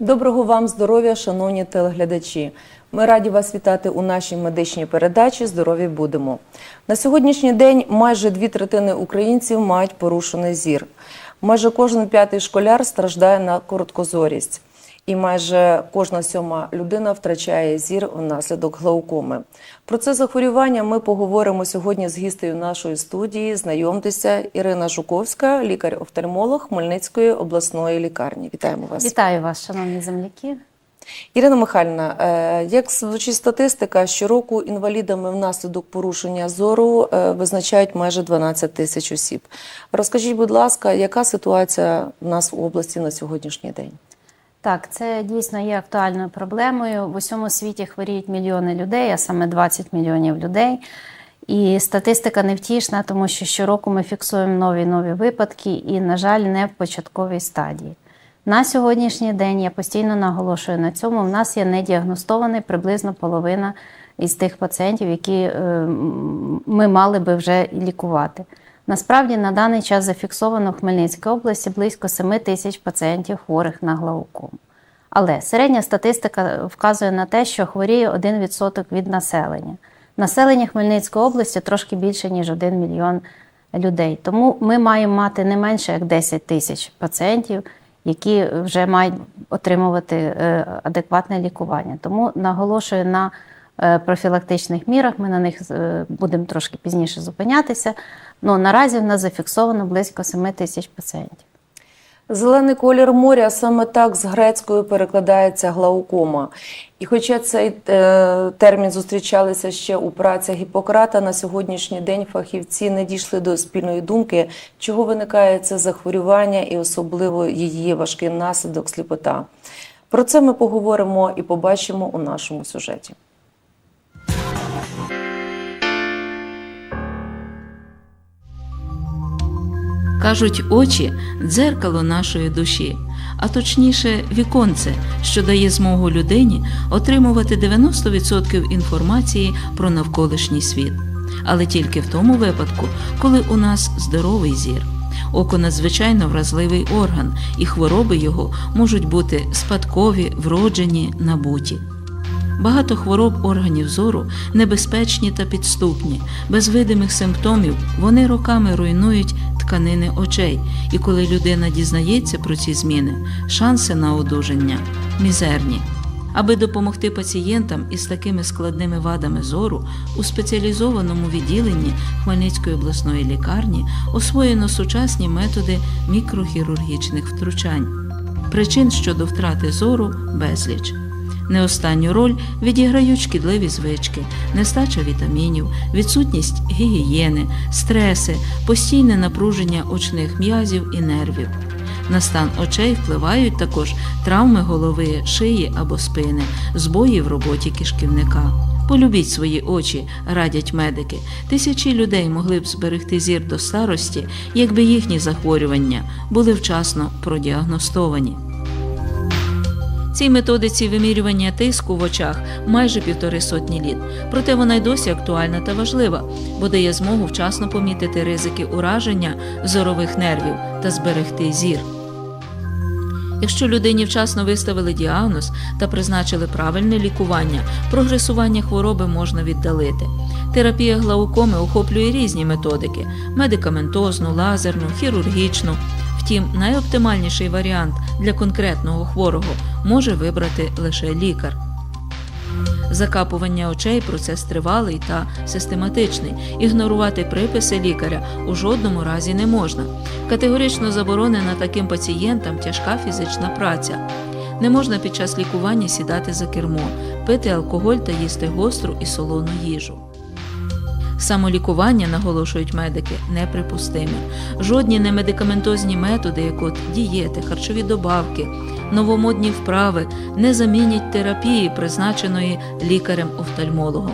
Доброго вам здоров'я, шановні телеглядачі. Ми раді вас вітати у нашій медичній передачі Здорові будемо. На сьогоднішній день майже дві третини українців мають порушений зір. Майже кожен п'ятий школяр страждає на короткозорість. І майже кожна сьома людина втрачає зір внаслідок глаукоми. Про це захворювання ми поговоримо сьогодні з гістею нашої студії. Знайомтеся, Ірина Жуковська, лікар-офтальмолог Хмельницької обласної лікарні. Вітаємо вас. Вітаю вас, шановні земляки. Ірина Михайлівна, е, як звучить статистика, щороку інвалідами внаслідок порушення зору е, визначають майже 12 тисяч осіб. Розкажіть, будь ласка, яка ситуація в нас в області на сьогоднішній день? Так, це дійсно є актуальною проблемою. В усьому світі хворіють мільйони людей, а саме 20 мільйонів людей. І статистика невтішна, тому що щороку ми фіксуємо нові нові випадки, і, на жаль, не в початковій стадії. На сьогоднішній день я постійно наголошую на цьому. В нас є недіагностований приблизно половина із тих пацієнтів, які е, ми мали би вже лікувати. Насправді на даний час зафіксовано в Хмельницькій області близько 7 тисяч пацієнтів хворих на глаукому. Але середня статистика вказує на те, що хворіє 1% від населення. Населення Хмельницької області трошки більше, ніж 1 мільйон людей. Тому ми маємо мати не менше як 10 тисяч пацієнтів, які вже мають отримувати е, адекватне лікування. Тому наголошую на е, профілактичних мірах. Ми на них е, будемо трошки пізніше зупинятися. Ну, наразі в нас зафіксовано близько 7 тисяч пацієнтів. Зелений колір моря саме так з грецькою перекладається глаукома. І хоча цей е, термін зустрічалися ще у працях Гіппократа, на сьогоднішній день фахівці не дійшли до спільної думки, чого виникає це захворювання і особливо її важкий наслідок сліпота. Про це ми поговоримо і побачимо у нашому сюжеті. Кажуть, очі дзеркало нашої душі, а точніше, віконце, що дає змогу людині отримувати 90% інформації про навколишній світ. Але тільки в тому випадку, коли у нас здоровий зір. Око надзвичайно вразливий орган, і хвороби його можуть бути спадкові, вроджені, набуті. Багато хвороб органів зору небезпечні та підступні, без видимих симптомів вони роками руйнують тканини очей, і коли людина дізнається про ці зміни, шанси на одужання мізерні. Аби допомогти пацієнтам із такими складними вадами зору, у спеціалізованому відділенні Хмельницької обласної лікарні освоєно сучасні методи мікрохірургічних втручань. Причин щодо втрати зору безліч. Не останню роль відіграють шкідливі звички, нестача вітамінів, відсутність гігієни, стреси, постійне напруження очних м'язів і нервів. На стан очей впливають також травми голови, шиї або спини, збої в роботі кишківника. Полюбіть свої очі, радять медики. Тисячі людей могли б зберегти зір до старості, якби їхні захворювання були вчасно продіагностовані. Цій методиці вимірювання тиску в очах майже півтори сотні літ. Проте вона й досі актуальна та важлива, бо дає змогу вчасно помітити ризики ураження зорових нервів та зберегти зір. Якщо людині вчасно виставили діагноз та призначили правильне лікування, прогресування хвороби можна віддалити. Терапія глаукоми охоплює різні методики: медикаментозну, лазерну, хірургічну. Втім, найоптимальніший варіант для конкретного хворого може вибрати лише лікар. Закапування очей процес тривалий та систематичний. Ігнорувати приписи лікаря у жодному разі не можна. Категорично заборонена таким пацієнтам тяжка фізична праця. Не можна під час лікування сідати за кермо, пити алкоголь та їсти гостру і солону їжу. Самолікування, наголошують медики, неприпустиме. Жодні немедикаментозні методи, як от дієти, харчові добавки, новомодні вправи, не замінять терапії, призначеної лікарем-офтальмологом.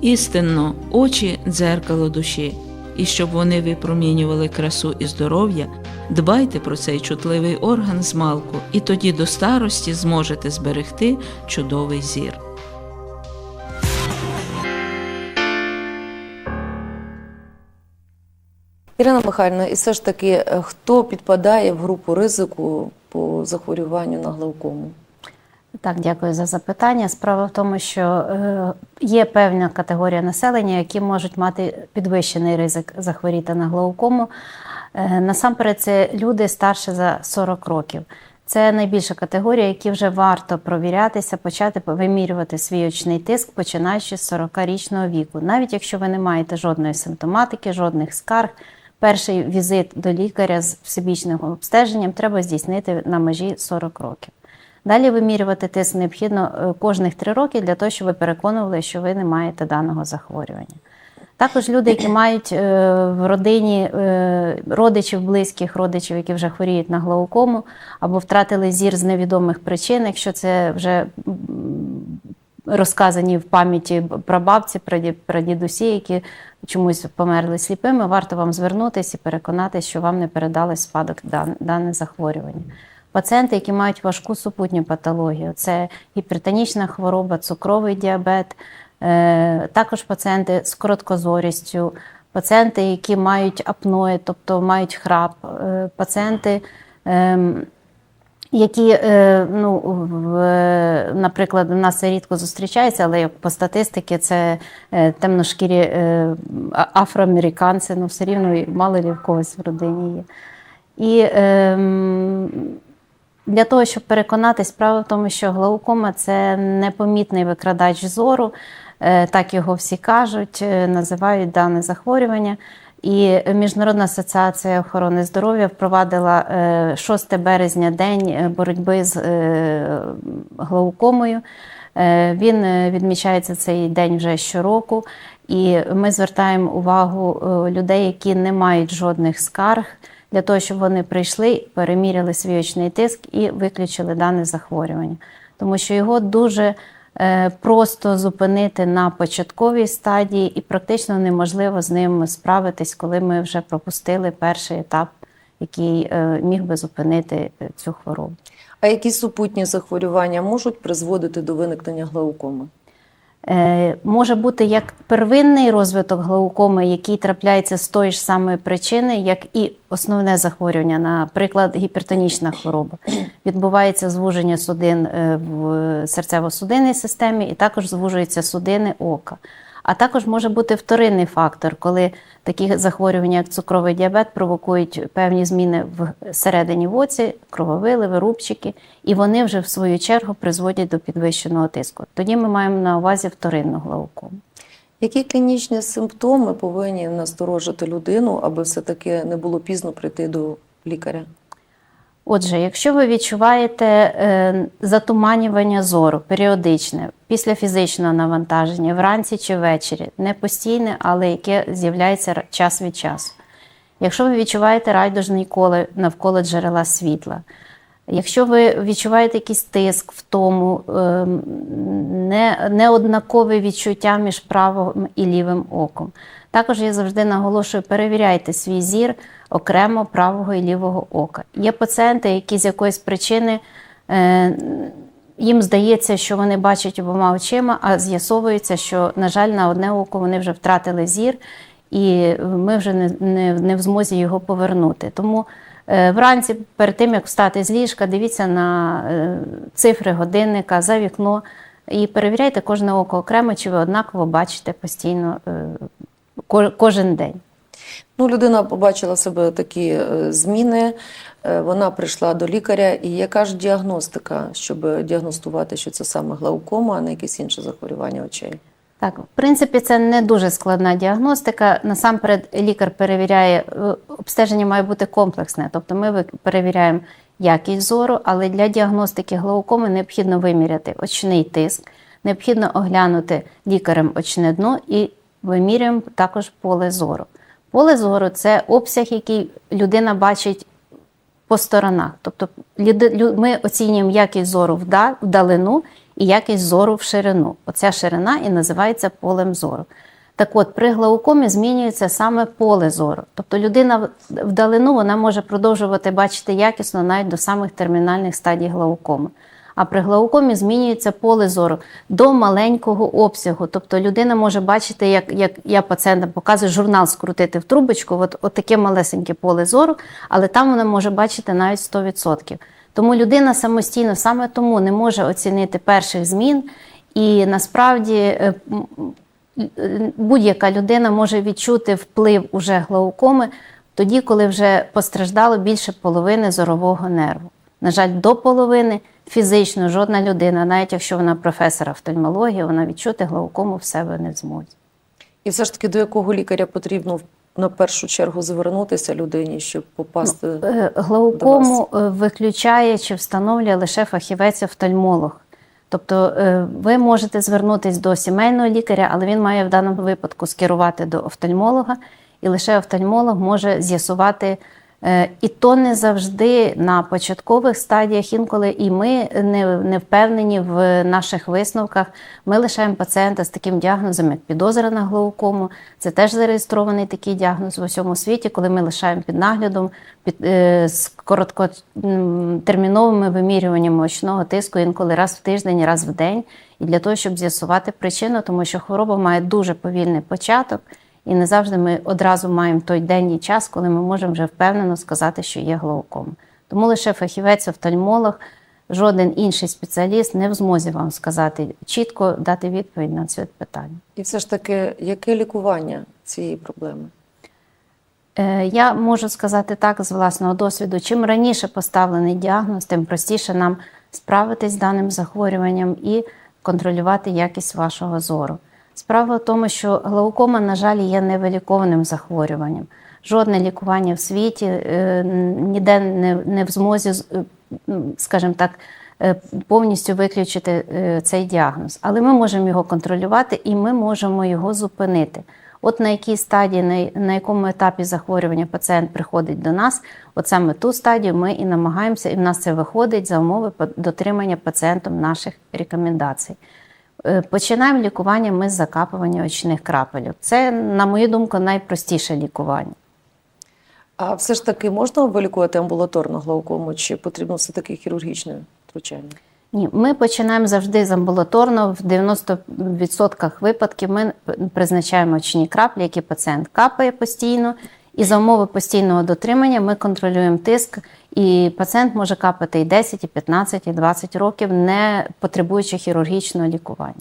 Істинно, очі дзеркало душі, і щоб вони випромінювали красу і здоров'я, дбайте про цей чутливий орган з малку, і тоді до старості зможете зберегти чудовий зір. Ірина Михайлівна, і все ж таки, е, хто підпадає в групу ризику по захворюванню на глаукому? Так, дякую за запитання. Справа в тому, що е, є певна категорія населення, які можуть мати підвищений ризик захворіти на глаукому. Е, насамперед, це люди старше за 40 років. Це найбільша категорія, які вже варто провірятися, почати вимірювати свій очний тиск, починаючи з 40-річного віку. Навіть якщо ви не маєте жодної симптоматики, жодних скарг, перший візит до лікаря з всебічним обстеженням треба здійснити на межі 40 років. Далі вимірювати тиск необхідно е, кожних 3 роки для того, щоб ви переконували, що ви не маєте даного захворювання. Також люди, які мають е, в родині е, родичів, близьких родичів, які вже хворіють на глаукому, або втратили зір з невідомих причин, якщо це вже розказані в пам'яті прабабці, праді- прадідусі, які чомусь померли сліпими, варто вам звернутися і переконатися, що вам не передали спадок дане захворювання. Пацієнти, які мають важку супутню патологію, це гіпертонічна хвороба, цукровий діабет, е, також пацієнти з короткозорістю, пацієнти, які мають апної, тобто мають храп, е, пацієнти. Які, е, ну, е, наприклад, у нас рідко зустрічається, але як по статистиці це е, темношкірі афроамериканці, ну все рівно мало лі в когось в родині є. І ем, для того, щоб переконатись, справа в тому, що глаукома це непомітний викрадач зору, так його всі кажуть, називають дане захворювання. І Міжнародна асоціація охорони здоров'я впровадила е, 6 березня день е, боротьби з е, глаукомою. Е, Він е, відмічається цей день вже щороку, і ми звертаємо увагу е, людей, які не мають жодних скарг, для того, щоб вони прийшли, переміряли свій очний тиск і виключили дане захворювання, тому що його дуже е, просто зупинити на початковій стадії, і практично неможливо з ним справитись, коли ми вже пропустили перший етап, який е, міг би зупинити е, цю хворобу. А які супутні захворювання можуть призводити до виникнення глаукоми? Е, може бути як первинний розвиток глаукоми, який трапляється з тої ж самої причини, як і основне захворювання, наприклад, гіпертонічна хвороба. Відбувається звуження судин е, в серцево-судинній системі, і також звужуються судини ока. А також може бути вторинний фактор, коли такі захворювання, як цукровий діабет, провокують певні зміни в оці, крововиливи, рубчики, і вони вже в свою чергу призводять до підвищеного тиску. Тоді ми маємо на увазі вторинну глаукому. Які клінічні симптоми повинні насторожити людину, аби все-таки не було пізно прийти до лікаря? Отже, якщо ви відчуваєте е, затуманювання зору періодичне після фізичного навантаження, вранці чи ввечері, не постійне, але яке з'являється час від часу. Якщо ви відчуваєте райдужний коле навколо джерела світла, якщо ви відчуваєте якийсь тиск, втому, е, не, неоднакове відчуття між правим і лівим оком. Також я завжди наголошую, перевіряйте свій зір окремо правого і лівого ока. Є пацієнти, які з якоїсь причини е, їм здається, що вони бачать обома очима, а з'ясовується, що, на жаль, на одне око вони вже втратили зір, і ми вже не, не, не в змозі його повернути. Тому е, вранці, перед тим як встати з ліжка, дивіться на е, цифри годинника за вікно і перевіряйте кожне око окремо, чи ви однаково бачите постійно е, кожен день. Ну, людина побачила в себе такі е, зміни, е, вона прийшла до лікаря, і яка ж діагностика, щоб діагностувати, що це саме глаукома, а не якесь інше захворювання очей? Так, в принципі, це не дуже складна діагностика. Насамперед, лікар перевіряє, е, обстеження має бути комплексне, тобто ми перевіряємо якість зору, але для діагностики глаукоми необхідно виміряти очний тиск, необхідно оглянути лікарем очне дно і вимірюємо також поле зору. Поле зору це обсяг, який людина бачить по сторонах. Тобто ми оцінюємо якість зору вдалину і якість зору в ширину. Оця ширина і називається полем зору. Так от, при глаукомі змінюється саме поле зору. Тобто людина вдалину вона може продовжувати бачити якісно навіть до самих термінальних стадій глаукоми. А при глаукомі змінюється поле зору до маленького обсягу. Тобто людина може бачити, як, як я пацієнтам показую, журнал скрутити в трубочку, от, от таке малесеньке поле зору, але там вона може бачити навіть 100%. Тому людина самостійно саме тому не може оцінити перших змін. І насправді е, будь-яка людина може відчути вплив уже глаукоми тоді, коли вже постраждало більше половини зорового нерву. На жаль, до половини фізично жодна людина, навіть якщо вона професор офтальмології, вона відчути глаукому в себе не зможе. І все ж таки, до якого лікаря потрібно на першу чергу звернутися людині, щоб попасти? Е, Глаукому е, виключає чи встановлює лише фахівець-офтальмолог. Тобто е, ви можете звернутися до сімейного лікаря, але він має в даному випадку скерувати до офтальмолога, і лише офтальмолог може з'ясувати. Е, І то не завжди на початкових стадіях, інколи і ми не, не впевнені в наших висновках. Ми лишаємо пацієнта з таким діагнозом, як підозра на глаукому. Це теж зареєстрований такий діагноз в усьому світі, коли ми лишаємо під наглядом під, е, з короткотерміновими вимірюваннями очного тиску, інколи раз в тиждень, раз в день. І для того, щоб з'ясувати причину, тому що хвороба має дуже повільний початок. І не завжди ми одразу маємо той день і час, коли ми можемо вже впевнено сказати, що є глаукома. Тому лише фахівець, офтальмолог, жоден інший спеціаліст не в змозі вам сказати чітко дати відповідь на це питання. І все ж таки, яке лікування цієї проблеми? Е, Я можу сказати так з власного досвіду: чим раніше поставлений діагноз, тим простіше нам справитись з даним захворюванням і контролювати якість вашого зору. Справа в тому, що глаукома, на жаль, є невилікованим захворюванням. Жодне лікування в світі е, ніде не, в змозі, е, скажімо так, е, повністю виключити цей діагноз. Але ми можемо його контролювати і ми можемо його зупинити. От на якій стадії, на якому етапі захворювання пацієнт приходить до нас, от саме ту стадію ми і намагаємося, і в нас це виходить за умови дотримання пацієнтом наших рекомендацій. Е, Починаємо лікування ми з закапування очних крапель. Це, на мою думку, найпростіше лікування. А все ж таки можна вилікувати амбулаторно глаукому, чи потрібно все-таки хірургічне втручання? Ні, ми починаємо завжди з амбулаторно. В 90% випадків ми призначаємо очні краплі, які пацієнт капає постійно. І за умови постійного дотримання ми контролюємо тиск, і пацієнт може капати і 10, і 15, і 20 років, не потребуючи хірургічного лікування.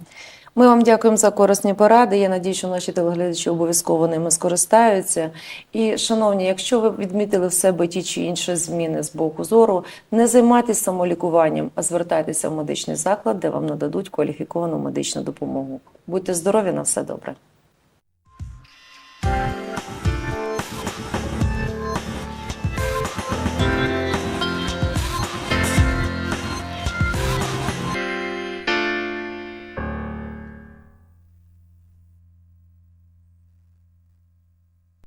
Ми вам дякуємо за корисні поради. Я надію, що наші телеглядачі обов'язково ними скористаються. І, шановні, якщо ви відмітили в себе ті чи інші зміни з боку зору, не займайтесь самолікуванням, а звертайтеся в медичний заклад, де вам нададуть кваліфіковану медичну допомогу. Будьте здорові, на все добре.